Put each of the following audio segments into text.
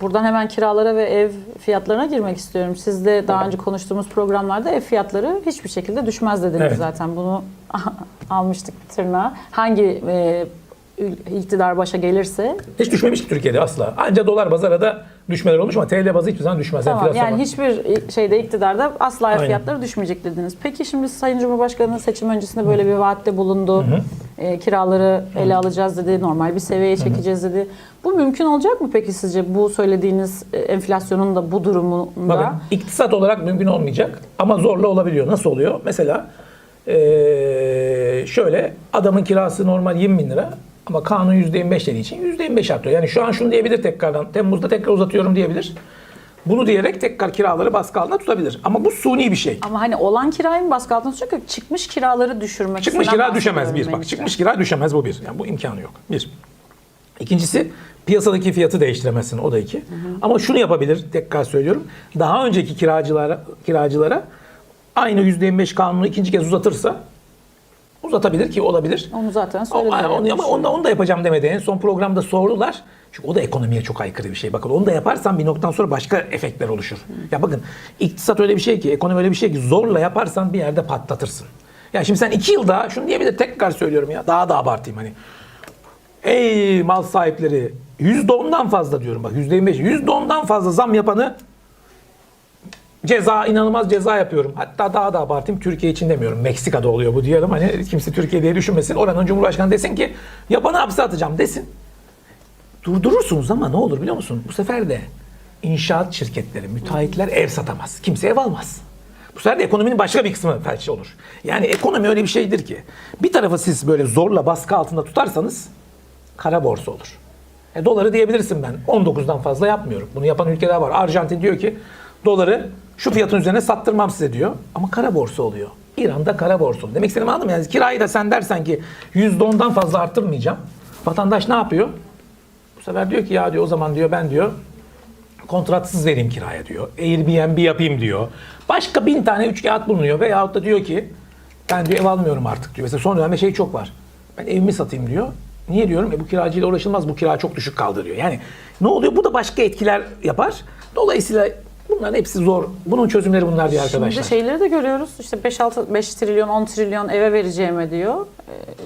buradan hemen kiralara ve ev fiyatlarına girmek istiyorum. Siz de daha önce konuştuğumuz programlarda ev fiyatları hiçbir şekilde düşmez dediniz Evet. zaten. Bunu almıştık bir tırnağa. Hangi e, iktidar başa gelirse Hiç düşmemiş ki Türkiye'de asla. Ancak dolar bazı arada düşmeler olmuş ama TL bazı hiçbir zaman düşmez. Tamam yani var. hiçbir şeyde iktidarda asla ev Aynen. fiyatları düşmeyecek dediniz. Peki şimdi Sayın Cumhurbaşkanı seçim öncesinde böyle bir vaatte bulundu. E, kiraları ele alacağız dedi. Normal bir seviyeye çekeceğiz dedi. Bu mümkün olacak mı peki sizce bu söylediğiniz e, enflasyonun da bu durumunda? Bakın iktisat olarak mümkün olmayacak ama zorla olabiliyor. Nasıl oluyor? Mesela eee, şöyle adamın kirası normal 20 bin lira ama kanun %25 dediği için %25 artıyor. Yani şu an şunu diyebilir tekrardan. Temmuz'da tekrar uzatıyorum diyebilir. Bunu diyerek tekrar kiraları baskı altında tutabilir. Ama bu suni bir şey. Ama hani olan kirayı mı baskı altına tutacak? Çıkmış kiraları düşürmek. Çıkmış kira düşemez bir. Bak çıkmış kira düşemez bu bir. Yani bu imkanı yok. Bir. İkincisi piyasadaki fiyatı değiştiremezsin. O da iki. Ama şunu yapabilir tekrar söylüyorum. Daha önceki kiracılara kiracılara aynı %25 kanunu ikinci kez uzatırsa uzatabilir ki olabilir. Onu zaten söylediler. onu, ama onu da, onu da yapacağım demedi. En son programda sordular. Çünkü o da ekonomiye çok aykırı bir şey. Bakın onu da yaparsan bir noktadan sonra başka efektler oluşur. Ya bakın iktisat öyle bir şey ki, ekonomi öyle bir şey ki zorla yaparsan bir yerde patlatırsın. Ya şimdi sen iki yılda şunu diyebilir tekrar söylüyorum ya daha da abartayım hani. Ey mal sahipleri yüzde ondan fazla diyorum bak yüzde yirmi beş yüzde ondan fazla zam yapanı ceza inanılmaz ceza yapıyorum. Hatta daha da abartayım Türkiye için demiyorum. Meksika'da oluyor bu diyelim. Hani kimse Türkiye diye düşünmesin. Oranın Cumhurbaşkanı desin ki yapanı hapse atacağım desin. Durdurursunuz ama ne olur biliyor musun? Bu sefer de inşaat şirketleri, müteahhitler ev satamaz. Kimse ev almaz. Bu sefer de ekonominin başka bir kısmı felç olur. Yani ekonomi öyle bir şeydir ki bir tarafı siz böyle zorla baskı altında tutarsanız kara borsa olur. E, doları diyebilirsin ben 19'dan fazla yapmıyorum. Bunu yapan ülkeler var. Arjantin diyor ki doları şu fiyatın üzerine sattırmam size diyor. Ama kara borsa oluyor. İran'da kara borsa oluyor. Demek istediğimi anladın mı? Yani kirayı da sen dersen ki %10'dan fazla arttırmayacağım. Vatandaş ne yapıyor? Sefer diyor ki ya diyor o zaman diyor ben diyor kontratsız vereyim kiraya diyor. Airbnb yapayım diyor. Başka bin tane üç kağıt bulunuyor. Veyahut da diyor ki ben diyor ev almıyorum artık diyor. Mesela son dönemde şey çok var. Ben evimi satayım diyor. Niye diyorum? E bu kiracıyla uğraşılmaz. Bu kira çok düşük kaldı diyor. Yani ne oluyor? Bu da başka etkiler yapar. Dolayısıyla bunların hepsi zor. Bunun çözümleri bunlar diye arkadaşlar. Şimdi şeyleri de görüyoruz. İşte 5 6 5 trilyon 10 trilyon eve vereceğime diyor.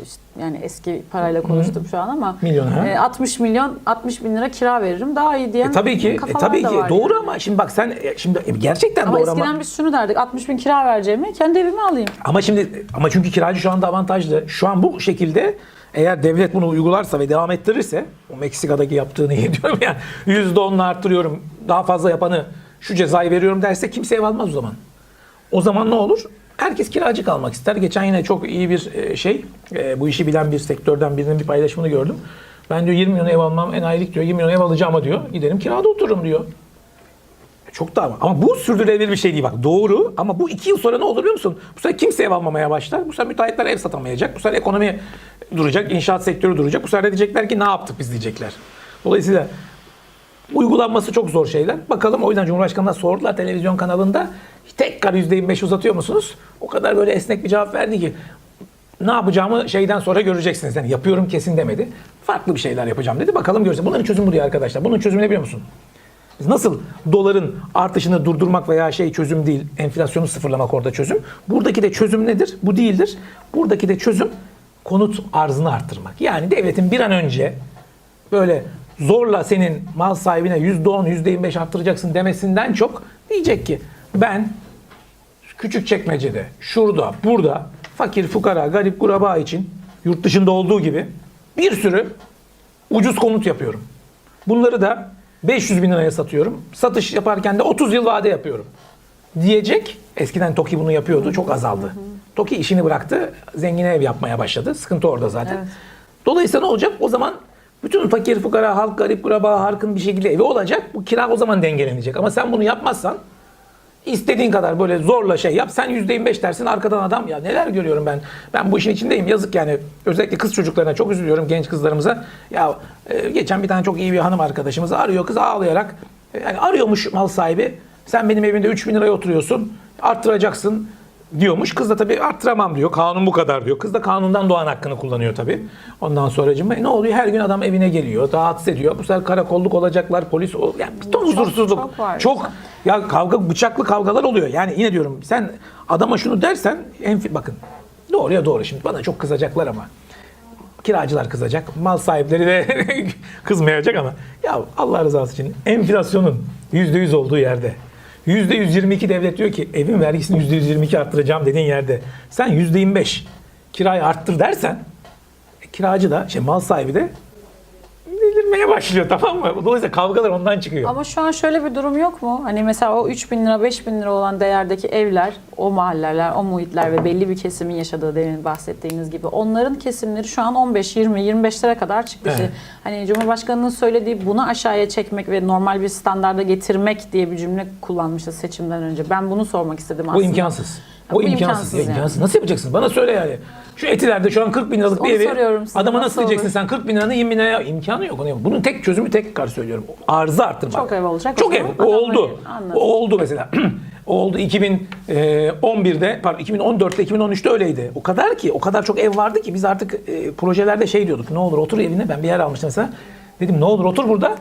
İşte yani eski parayla konuştum şu an ama Milyon, ha? e, 60 milyon 60 bin lira kira veririm daha iyi diyen E tabii ki, e kafalar tabii da ki var doğru ama şimdi bak sen e, şimdi e, gerçekten Ama doğru eskiden ama biz şunu derdik 60 bin kira vereceğime kendi evimi alayım. Ama şimdi ama çünkü kiracı şu anda avantajlı. Şu an bu şekilde eğer devlet bunu uygularsa ve devam ettirirse o Meksika'daki yaptığını iyi diyorum ya %10'la arttırıyorum daha fazla yapanı şu cezayı veriyorum derse kimse ev almaz o zaman. O zaman ne olur? Herkes kiracı kalmak ister. Geçen yine çok iyi bir e, şey, e, bu işi bilen bir sektörden birinin bir paylaşımını gördüm. Ben diyor 20 milyon ev almam enayilik diyor. 20 milyon ev alacağım ama diyor. Giderim kirada otururum diyor. Çok da ama. Ama bu sürdürülebilir bir şey değil bak. Doğru ama bu iki yıl sonra ne olur biliyor musun? Bu sefer kimse ev almamaya başlar. Bu sefer müteahhitler ev satamayacak. Bu sefer ekonomi duracak. inşaat sektörü duracak. Bu sefer de diyecekler ki ne yaptık biz diyecekler. Dolayısıyla uygulanması çok zor şeyler. Bakalım o yüzden Cumhurbaşkanı'na sordular televizyon kanalında. Tekrar %25 uzatıyor musunuz? O kadar böyle esnek bir cevap verdi ki ne yapacağımı şeyden sonra göreceksiniz. Yani yapıyorum kesin demedi. Farklı bir şeyler yapacağım dedi. Bakalım göreceğiz. Bunların çözümü bu diyor arkadaşlar. Bunun çözümü ne biliyor musun? Biz nasıl doların artışını durdurmak veya şey çözüm değil, enflasyonu sıfırlamak orada çözüm. Buradaki de çözüm nedir? Bu değildir. Buradaki de çözüm konut arzını arttırmak. Yani devletin bir an önce böyle zorla senin mal sahibine %10, %25 arttıracaksın demesinden çok diyecek ki ben küçük çekmecede, şurada, burada fakir, fukara, garip, kuraba için yurt dışında olduğu gibi bir sürü ucuz konut yapıyorum. Bunları da 500 bin liraya satıyorum. Satış yaparken de 30 yıl vade yapıyorum. Diyecek. Eskiden TOKİ bunu yapıyordu. Çok azaldı. TOKİ işini bıraktı. Zengine ev yapmaya başladı. Sıkıntı orada zaten. Evet. Dolayısıyla ne olacak? O zaman bütün fakir, fukara, halk, garip, kuraba, halkın bir şekilde evi olacak. Bu kira o zaman dengelenecek. Ama sen bunu yapmazsan İstediğin kadar böyle zorla şey yap. Sen %25 dersin arkadan adam ya neler görüyorum ben. Ben bu işin içindeyim. Yazık yani. Özellikle kız çocuklarına çok üzülüyorum genç kızlarımıza. Ya e, geçen bir tane çok iyi bir hanım arkadaşımız arıyor kız ağlayarak. E, Yani arıyormuş mal sahibi. Sen benim evimde 3 bin liraya oturuyorsun. Arttıracaksın. Diyormuş. Kız da tabii arttıramam diyor. Kanun bu kadar diyor. Kız da kanundan doğan hakkını kullanıyor tabii. Ondan sonra ne oluyor? Her gün adam evine geliyor. Rahatsız ediyor. Bu sefer karakolluk olacaklar. Polis ol- yani bir ton huzursuzluk. çok var. Çok ya kavga bıçaklı kavgalar oluyor. Yani yine diyorum sen adama şunu dersen en bakın doğruya doğru şimdi bana çok kızacaklar ama kiracılar kızacak. Mal sahipleri de kızmayacak ama ya Allah rızası için enflasyonun %100 olduğu yerde %122 devlet diyor ki evin vergisini %122 arttıracağım dediğin yerde sen %25 kirayı arttır dersen e, kiracı da şey mal sahibi de delirmeye başlıyor tamam mı? Dolayısıyla kavgalar ondan çıkıyor. Ama şu an şöyle bir durum yok mu? Hani mesela o 3 bin lira 5 bin lira olan değerdeki evler, o mahalleler, o muhitler ve belli bir kesimin yaşadığı demin bahsettiğiniz gibi onların kesimleri şu an 15, 20, 25'lere kadar çıktı. Evet. Hani Cumhurbaşkanı'nın söylediği bunu aşağıya çekmek ve normal bir standarda getirmek diye bir cümle kullanmıştı seçimden önce. Ben bunu sormak istedim aslında. Bu imkansız. Bu imkansız. imkansız yani. imkansız. Nasıl yapacaksın? Bana söyle yani. Şu etilerde şu an 40 bin liralık bir Onu evi size. adama Nasıl nasıl diyeceksin olur? sen 40 bin liranı 20 bin liraya imkanı yok. Bunun tek çözümü tekrar söylüyorum. Arzı arttırmak. Çok ev olacak, Çok ev. O oldu. Anladım. O oldu mesela. o oldu 2011'de pardon 2014'te 2013'te öyleydi. O kadar ki o kadar çok ev vardı ki biz artık e, projelerde şey diyorduk. Ne olur otur evine. Ben bir yer almıştım mesela. Dedim ne olur otur burada.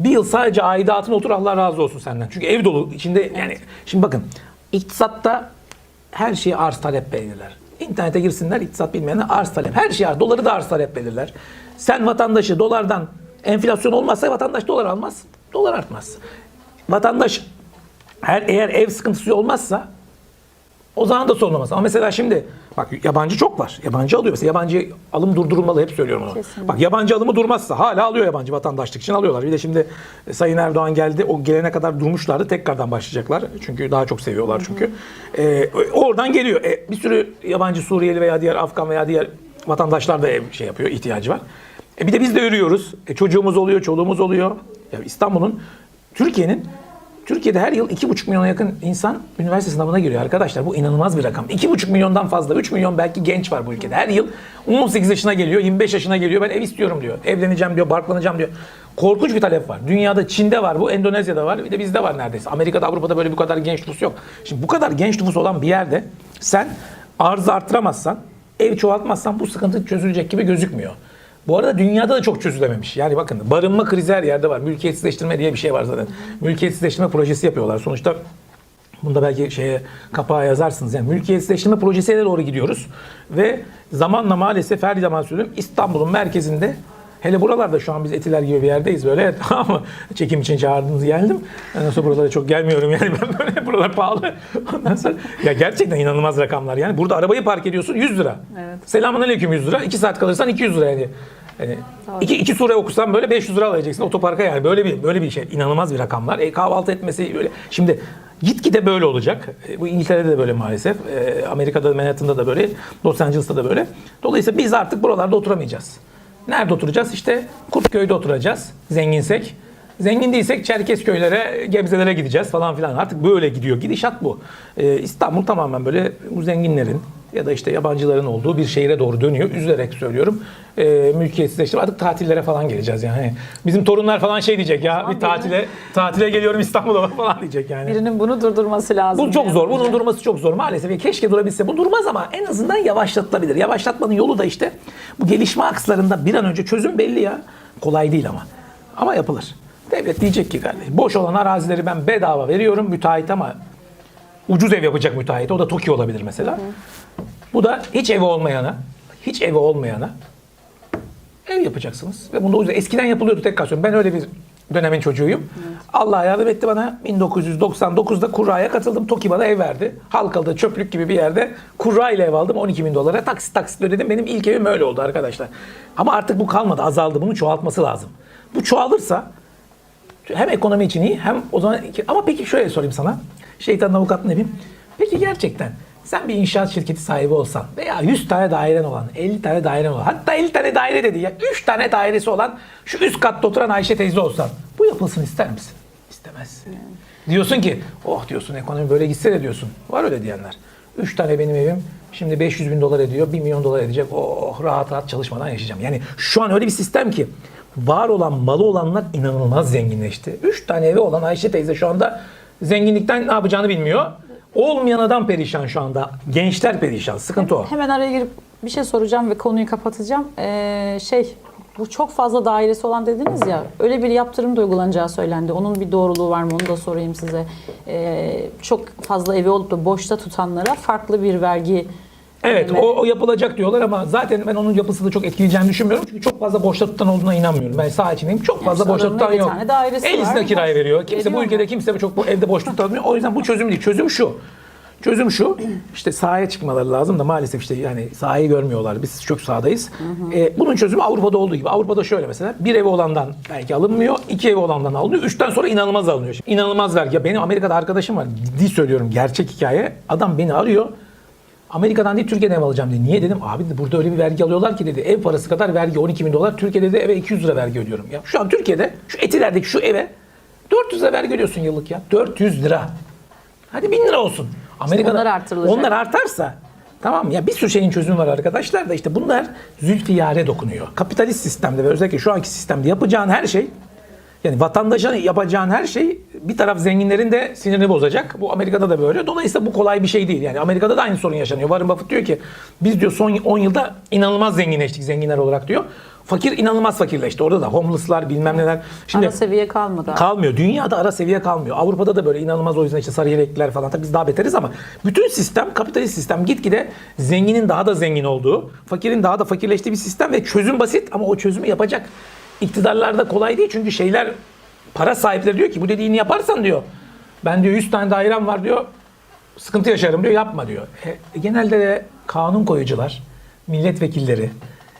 Bir yıl sadece aidatına otur Allah razı olsun senden. Çünkü ev dolu içinde yani şimdi bakın iktisatta her şeyi arz talep belirler. İnternete girsinler iktisat bilmeyenler arz talep. Her şey arz. Doları da arz talep belirler. Sen vatandaşı dolardan enflasyon olmazsa vatandaş dolar almaz. Dolar artmaz. Vatandaş her eğer ev sıkıntısı olmazsa o zaman da sorun olmaz. Ama mesela şimdi bak yabancı çok var. Yabancı alıyor. Mesela yabancı alım durdurulmalı hep söylüyorum onu. Kesinlikle. Bak yabancı alımı durmazsa hala alıyor yabancı vatandaşlık için alıyorlar. Bir de şimdi e, Sayın Erdoğan geldi. O gelene kadar durmuşlardı. Tekrardan başlayacaklar. Çünkü daha çok seviyorlar çünkü. Ee, oradan geliyor. E, bir sürü yabancı Suriyeli veya diğer Afgan veya diğer vatandaşlar da şey yapıyor. ihtiyacı var. E, bir de biz de örüyoruz. E, çocuğumuz oluyor, çoluğumuz oluyor. Ya İstanbul'un, Türkiye'nin Türkiye'de her yıl 2,5 milyona yakın insan üniversite sınavına giriyor arkadaşlar. Bu inanılmaz bir rakam. 2,5 milyondan fazla, 3 milyon belki genç var bu ülkede. Her yıl 18 yaşına geliyor, 25 yaşına geliyor. Ben ev istiyorum diyor. Evleneceğim diyor, barklanacağım diyor. Korkunç bir talep var. Dünyada Çin'de var bu, Endonezya'da var. Bir de bizde var neredeyse. Amerika'da, Avrupa'da böyle bu kadar genç nüfus yok. Şimdi bu kadar genç nüfus olan bir yerde sen arzı arttıramazsan, ev çoğaltmazsan bu sıkıntı çözülecek gibi gözükmüyor. Bu arada dünyada da çok çözülememiş. Yani bakın barınma krizi her yerde var. Mülkiyetsizleştirme diye bir şey var zaten. Mülkiyetsizleştirme projesi yapıyorlar. Sonuçta Bunda belki şeye kapağa yazarsınız. Yani mülkiyetsizleştirme projesine doğru gidiyoruz. Ve zamanla maalesef her zaman söylüyorum İstanbul'un merkezinde Hele buralarda şu an biz Etiler gibi bir yerdeyiz böyle tamam mı? Çekim için çağırdınız geldim. Ondan sonra buralara çok gelmiyorum yani ben böyle buralar pahalı. Ondan sonra ya gerçekten inanılmaz rakamlar yani. Burada arabayı park ediyorsun 100 lira. Evet. Selamun aleyküm 100 lira. 2 saat kalırsan 200 lira yani. Yani iki, iki sure okusan böyle 500 lira alacaksın otoparka yani böyle bir böyle bir şey inanılmaz bir rakamlar. E, kahvaltı etmesi böyle şimdi gitgide böyle olacak. E, bu İngiltere'de de böyle maalesef. E, Amerika'da Manhattan'da da böyle. Los Angeles'ta da böyle. Dolayısıyla biz artık buralarda oturamayacağız. Nerede oturacağız? İşte Kurtköy'de oturacağız. Zenginsek. Zengin değilsek Çerkezköylere, Gebzelere gideceğiz falan filan. Artık böyle gidiyor. Gidişat bu. Ee, İstanbul tamamen böyle bu zenginlerin ya da işte yabancıların olduğu bir şehire doğru dönüyor. Üzülerek söylüyorum. Ee, mülkiyetsizleştirme. Artık tatillere falan geleceğiz yani. Bizim torunlar falan şey diyecek ya bir tatile tatile geliyorum İstanbul'a falan diyecek yani. Birinin bunu durdurması lazım. Bu çok yani. zor. Bunun durması çok zor maalesef. Ya keşke durabilse. Bu durmaz ama en azından yavaşlatılabilir. Yavaşlatmanın yolu da işte bu gelişme akslarında bir an önce çözüm belli ya. Kolay değil ama. Ama yapılır. Devlet diyecek ki kardeşim boş olan arazileri ben bedava veriyorum müteahhit ama ucuz ev yapacak müteahhit. O da TOKİ olabilir mesela. Bu da hiç evi olmayana, hiç evi olmayana ev yapacaksınız. Ve bunu da ucuz- eskiden yapılıyordu tekrar söylüyorum. Ben öyle bir dönemin çocuğuyum. Allah yardım etti bana. 1999'da Kurra'ya katıldım. TOKİ bana ev verdi. Halkalı'da çöplük gibi bir yerde Kurra ile ev aldım 12 bin dolara. Taksit taksit ödedim. Benim ilk evim öyle oldu arkadaşlar. Ama artık bu kalmadı. Azaldı. Bunun çoğaltması lazım. Bu çoğalırsa hem ekonomi için iyi hem o zaman ama peki şöyle sorayım sana. Şeytanın avukatını yapayım. Peki gerçekten sen bir inşaat şirketi sahibi olsan veya 100 tane dairen olan, 50 tane dairen olan, hatta 50 tane daire dedi ya 3 tane dairesi olan şu üst katta oturan Ayşe teyze olsan bu yapılsın ister misin? İstemezsin. Diyorsun ki oh diyorsun ekonomi böyle gitse de diyorsun. Var öyle diyenler. 3 tane benim evim şimdi 500 bin dolar ediyor, 1 milyon dolar edecek. Oh rahat rahat çalışmadan yaşayacağım. Yani şu an öyle bir sistem ki var olan malı olanlar inanılmaz zenginleşti. 3 tane evi olan Ayşe teyze şu anda zenginlikten ne yapacağını bilmiyor. Olmayan adam perişan şu anda. Gençler perişan. Sıkıntı o. Hemen araya girip bir şey soracağım ve konuyu kapatacağım. Ee, şey bu çok fazla dairesi olan dediniz ya öyle bir yaptırım da uygulanacağı söylendi. Onun bir doğruluğu var mı onu da sorayım size. Ee, çok fazla evi olup da boşta tutanlara farklı bir vergi Evet o, o yapılacak diyorlar ama zaten ben onun yapısını çok etkileyeceğini düşünmüyorum. Çünkü çok fazla boşta tutan olduğuna inanmıyorum. Ben sağ içindeyim. Çok fazla boşta tutan bir yok. tane dairesi 50'sine var. kiraya veriyor. Kimse Veriyor bu mu? ülkede kimse çok bu evde boş tutamıyor. O yüzden bu çözüm değil. Çözüm şu. Çözüm şu. İşte sahaya çıkmaları lazım da maalesef işte yani sahayı görmüyorlar. Biz çok sahadayız. Ee, bunun çözümü Avrupa'da olduğu gibi. Avrupa'da şöyle mesela bir evi olandan belki alınmıyor. iki evi olandan alınıyor. Üçten sonra inanılmaz alınıyor. Şimdi inanılmaz vergi. Ya benim Amerika'da arkadaşım var. Ciddi söylüyorum gerçek hikaye. Adam beni arıyor. Amerika'dan değil Türkiye'den ev alacağım dedi. Niye dedim? Abi dedi, burada öyle bir vergi alıyorlar ki dedi. Ev parası kadar vergi 12 bin dolar. Türkiye'de de eve 200 lira vergi ödüyorum. Ya şu an Türkiye'de şu Etiler'deki şu eve 400 lira vergi ödüyorsun yıllık ya. 400 lira. Hadi 1000 lira olsun. Amerika'da onlar artırılacak. Onlar artarsa tamam ya bir sürü şeyin çözümü var arkadaşlar da işte bunlar zülfiyare dokunuyor. Kapitalist sistemde ve özellikle şu anki sistemde yapacağın her şey yani vatandaşa yapacağın her şey bir taraf zenginlerin de sinirini bozacak. Bu Amerika'da da böyle. Dolayısıyla bu kolay bir şey değil. Yani Amerika'da da aynı sorun yaşanıyor. Warren Buffett diyor ki biz diyor son 10 yılda inanılmaz zenginleştik zenginler olarak diyor. Fakir inanılmaz fakirleşti. Orada da homeless'lar bilmem neler. Şimdi Ara seviye kalmadı. Kalmıyor. Dünyada ara seviye kalmıyor. Avrupa'da da böyle inanılmaz o yüzden işte sarı yelekliler falan. Tabii biz daha beteriz ama bütün sistem, kapitalist sistem gitgide zenginin daha da zengin olduğu, fakirin daha da fakirleştiği bir sistem ve çözüm basit ama o çözümü yapacak iktidarlarda kolay değil. Çünkü şeyler para sahipleri diyor ki bu dediğini yaparsan diyor ben diyor 100 tane dairem var diyor sıkıntı yaşarım diyor yapma diyor. E, genelde de kanun koyucular, milletvekilleri,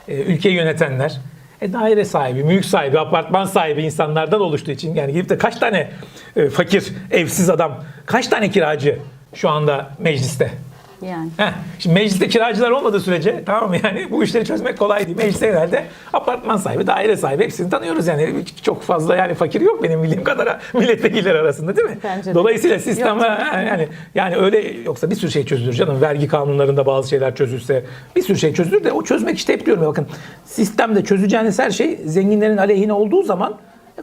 e, ülkeyi yönetenler e, daire sahibi, mülk sahibi, apartman sahibi insanlardan oluştuğu için yani gidip de kaç tane e, fakir, evsiz adam, kaç tane kiracı şu anda mecliste? Yani. Heh, şimdi mecliste kiracılar olmadığı sürece tamam mı yani bu işleri çözmek kolay değil. Mecliste genelde apartman sahibi, daire sahibi hepsini tanıyoruz yani. Çok fazla yani fakir yok benim bildiğim kadar milletvekiller arasında değil mi? Bence de. Dolayısıyla sistem ha, yani yani öyle yoksa bir sürü şey çözülür canım. Vergi kanunlarında bazı şeyler çözülse bir sürü şey çözülür de o çözmek işte hep diyorum ya bakın sistemde çözeceğiniz her şey zenginlerin aleyhine olduğu zaman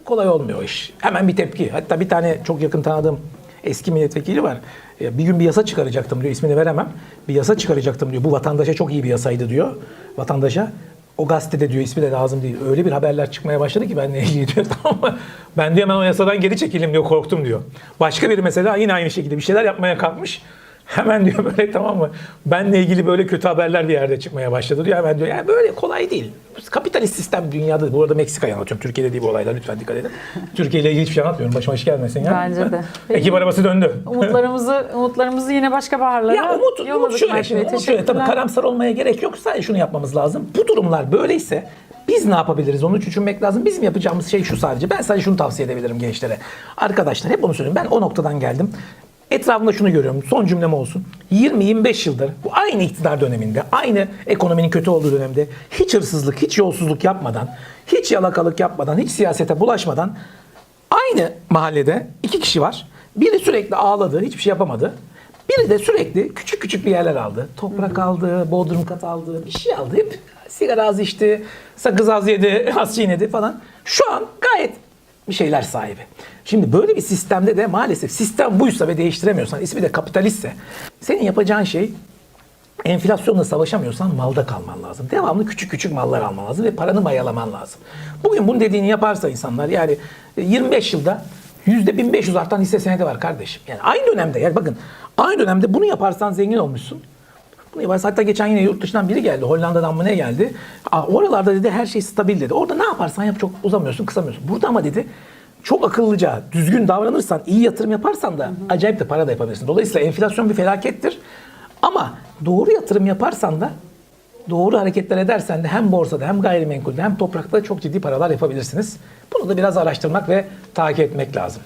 kolay olmuyor iş. Hemen bir tepki. Hatta bir tane çok yakın tanıdığım eski milletvekili var. E, Bir gün bir yasa çıkaracaktım diyor. ismini veremem. Bir yasa çıkaracaktım diyor. Bu vatandaşa çok iyi bir yasaydı diyor. Vatandaşa. O gazetede diyor ismi de lazım değil. Öyle bir haberler çıkmaya başladı ki benle ilgili diyor. Tamam mı? Ben diyor hemen o yasadan geri çekildim diyor. Korktum diyor. Başka biri mesela yine aynı şekilde bir şeyler yapmaya kalkmış. Hemen diyor böyle tamam mı? Benle ilgili böyle kötü haberler bir yerde çıkmaya başladı diyor. Hemen diyor yani böyle kolay değil. Kapitalist sistem dünyada. Bu arada Meksika'yı anlatıyorum. Türkiye'de değil bu olaylar. Lütfen dikkat edin. Türkiye ile ilgili hiçbir şey anlatmıyorum. Başıma iş gelmesin ya. Bence de. Ekip arabası döndü. Umutlarımızı umutlarımızı yine başka baharlara Ya umut, umut şöyle şimdi, umut şöyle. Tabii karamsar olmaya gerek yok. Sadece şunu yapmamız lazım. Bu durumlar böyleyse biz ne yapabiliriz onu düşünmek lazım. Bizim yapacağımız şey şu sadece. Ben sadece şunu tavsiye edebilirim gençlere. Arkadaşlar hep onu söylüyorum. Ben o noktadan geldim. Etrafımda şunu görüyorum. Son cümlem olsun. 20-25 yıldır bu aynı iktidar döneminde, aynı ekonominin kötü olduğu dönemde hiç hırsızlık, hiç yolsuzluk yapmadan, hiç yalakalık yapmadan, hiç siyasete bulaşmadan aynı mahallede iki kişi var. Biri sürekli ağladı, hiçbir şey yapamadı. Biri de sürekli küçük küçük bir yerler aldı. Toprak aldı, bodrum kat aldı, bir şey aldı. Hep sigara az içti, sakız az yedi, az çiğnedi falan. Şu an gayet bir şeyler sahibi. Şimdi böyle bir sistemde de maalesef sistem buysa ve değiştiremiyorsan, ismi de kapitalistse senin yapacağın şey enflasyonla savaşamıyorsan malda kalman lazım. Devamlı küçük küçük mallar alman lazım ve paranı mayalaman lazım. Bugün bunun dediğini yaparsa insanlar yani 25 yılda %1500 artan hisse senedi var kardeşim. Yani aynı dönemde yani bakın aynı dönemde bunu yaparsan zengin olmuşsun. Bunu yaparsan hatta geçen yine yurt dışından biri geldi. Hollanda'dan mı ne geldi? Oralarda dedi her şey stabil dedi. Orada ne yaparsan yap çok uzamıyorsun kısamıyorsun. Burada ama dedi çok akıllıca, düzgün davranırsan, iyi yatırım yaparsan da acayip de para da yapabilirsin. Dolayısıyla enflasyon bir felakettir. Ama doğru yatırım yaparsan da doğru hareketler edersen de hem borsada hem gayrimenkulde hem toprakta çok ciddi paralar yapabilirsiniz. Bunu da biraz araştırmak ve takip etmek lazım.